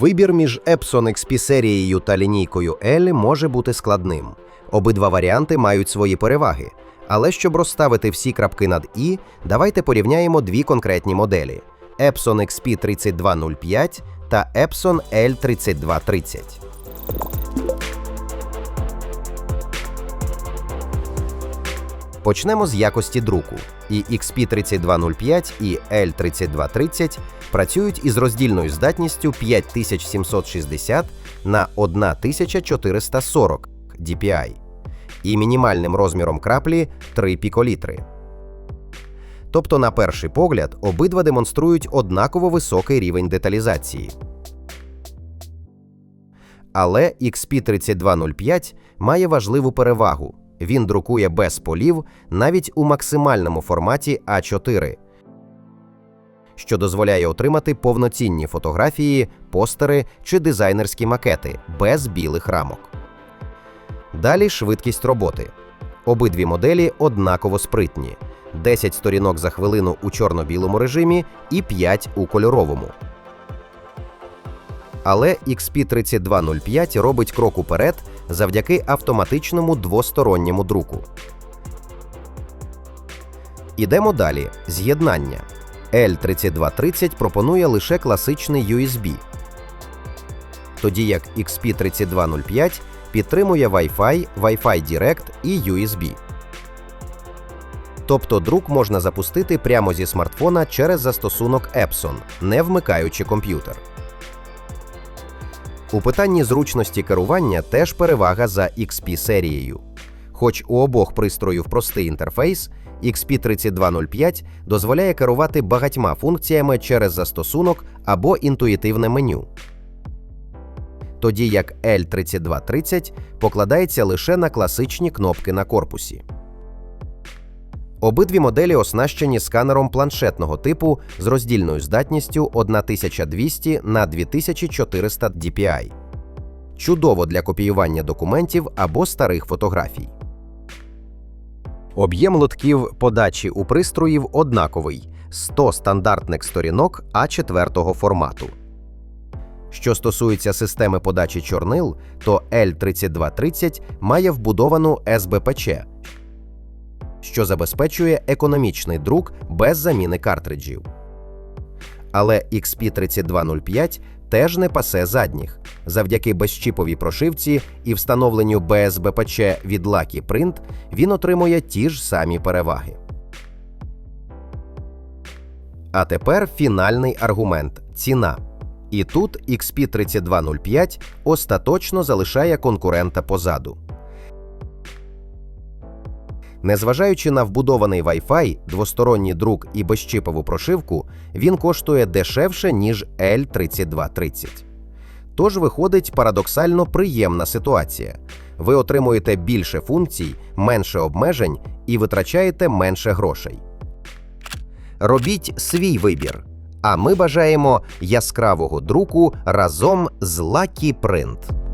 Вибір між Epson XP серією та лінійкою L може бути складним. Обидва варіанти мають свої переваги. Але щоб розставити всі крапки над І, давайте порівняємо дві конкретні моделі: Epson XP 3205 та Epson L3230. Почнемо з якості друку. І XP3205 і L3230 працюють із роздільною здатністю 5760 на 1440 DPI і мінімальним розміром краплі 3 піколітри. Тобто, на перший погляд, обидва демонструють однаково високий рівень деталізації. Але XP3205 має важливу перевагу. Він друкує без полів навіть у максимальному форматі А4, що дозволяє отримати повноцінні фотографії, постери чи дизайнерські макети без білих рамок. Далі швидкість роботи. Обидві моделі однаково спритні: 10 сторінок за хвилину у чорно-білому режимі і 5 у кольоровому. Але XP3205 робить крок уперед завдяки автоматичному двосторонньому друку. Ідемо далі. З'єднання. L3230 пропонує лише класичний USB, тоді як XP3205 підтримує Wi-Fi, Wi-Fi Direct і USB. Тобто друк можна запустити прямо зі смартфона через застосунок Epson, не вмикаючи комп'ютер. У питанні зручності керування теж перевага за XP серією. Хоч у обох пристроїв простий інтерфейс, XP3205 дозволяє керувати багатьма функціями через застосунок або інтуїтивне меню. Тоді як L3230 покладається лише на класичні кнопки на корпусі. Обидві моделі оснащені сканером планшетного типу з роздільною здатністю 1200 на 2400 DPI. Чудово для копіювання документів або старих фотографій. Об'єм лотків подачі у пристроїв однаковий 100 стандартних сторінок А4 формату. Що стосується системи подачі чорнил, то L3230 має вбудовану СБПЧ, що забезпечує економічний друк без заміни картриджів. Але XP3205 теж не пасе задніх. Завдяки безчіповій прошивці і встановленню БСБПЧ від Lucky Print він отримує ті ж самі переваги. А тепер фінальний аргумент ціна. І тут XP3205 остаточно залишає конкурента позаду. Незважаючи на вбудований Wi-Fi, двосторонній друк і безчипову прошивку, він коштує дешевше, ніж L3230. Тож виходить парадоксально приємна ситуація. Ви отримуєте більше функцій, менше обмежень і витрачаєте менше грошей. Робіть свій вибір. А ми бажаємо яскравого друку разом з Lucky Print.